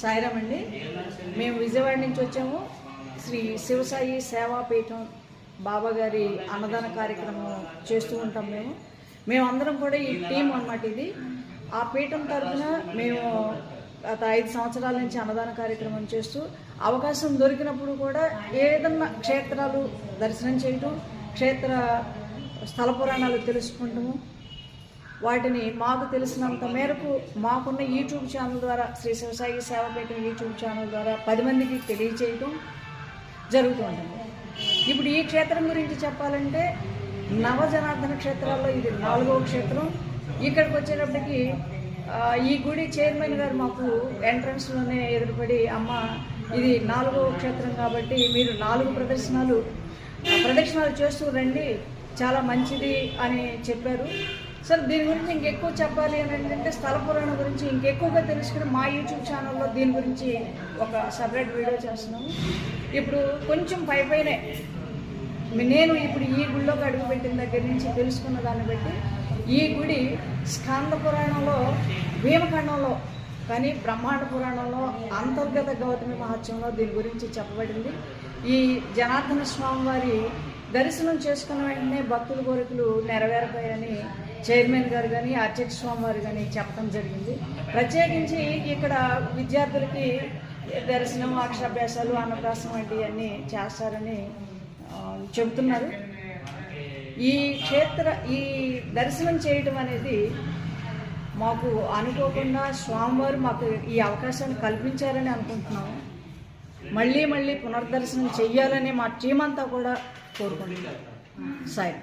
సాయిరామ్ అండి. మేము విజయవాడ నుంచి వచ్చాము. శ్రీ శివసాయి సేవాపీఠం బాబా గారి అన్నదాన కార్యక్రమం చేస్తూ ఉంటాం మేము. మేమందరం కూడా ఈ టీం అన్నమాట ఇది. ఆ పీఠం తరఫున మేము గత ఐదు సంవత్సరాల నుంచి అన్నదాన కార్యక్రమం చేస్తూ అవకాశం దొరికినప్పుడు కూడా ఏదన్నా క్షేత్రాలు దర్శనం చేయటం క్షేత్ర స్థల పురాణాలు తెలుసుకుంటాము వాటిని మాకు తెలిసినంత మేరకు మాకున్న యూట్యూబ్ ఛానల్ ద్వారా శ్రీ శివసాయి సేవపేట యూట్యూబ్ ఛానల్ ద్వారా పది మందికి తెలియచేయటం జరుగుతూ ఉంటుంది ఇప్పుడు ఈ క్షేత్రం గురించి చెప్పాలంటే నవజనార్దన క్షేత్రాల్లో ఇది నాలుగవ క్షేత్రం. ఇక్కడికి వచ్చేటప్పటికి ఈ గుడి చైర్మన్ గారు మాకు ఎంట్రన్స్లోనే ఎదురుపడి అమ్మ ఇది నాలుగవ క్షేత్రం కాబట్టి మీరు నాలుగు ప్రదర్శనలు ప్రదక్షిణాలు చేస్తూ రండి చాలా మంచిది అని చెప్పారు. సార్ దీని గురించి ఇంకెక్కువ చెప్పాలి అని ఏంటంటే స్థల పురాణం గురించి ఇంకెక్కువగా తెలుసుకుని మా యూట్యూబ్ ఛానల్లో దీని గురించి ఒక సపరేట్ వీడియో చేస్తున్నాము. ఇప్పుడు కొంచెం పై పైనే నేను ఇప్పుడు ఈ గుడిలోకి అడుగుపెట్టిన దగ్గర నుంచి తెలుసుకున్న దాన్ని బట్టి ఈ గుడి స్కంద పురాణంలో భీమఖండంలో కానీ బ్రహ్మాండ పురాణంలో అంతర్గత గౌతమి మహత్యంలో దీని గురించి చెప్పబడింది. ఈ జనార్దన స్వామి వారి దర్శనం చేసుకున్న వెంటనే భక్తుల కోరికలు నెరవేరతాయని చైర్మన్ గారు కానీ అధ్యక్ష స్వామివారు కానీ చెప్పడం జరిగింది. ప్రత్యేకించి ఇక్కడ విద్యార్థులకి దర్శనం అక్షరాభ్యాసాలు అన్నప్రాసం వంటివన్నీ చేస్తారని చెబుతున్నారు. ఈ క్షేత్ర ఈ దర్శనం చేయటం అనేది మాకు అనుకోకుండా స్వామివారు మాకు ఈ అవకాశాన్ని కల్పించారని అనుకుంటున్నాము. మళ్ళీ మళ్ళీ పునర్దర్శనం చెయ్యాలని మా టీం అంతా కూడా కోరుకుంటున్నాం. సాయి.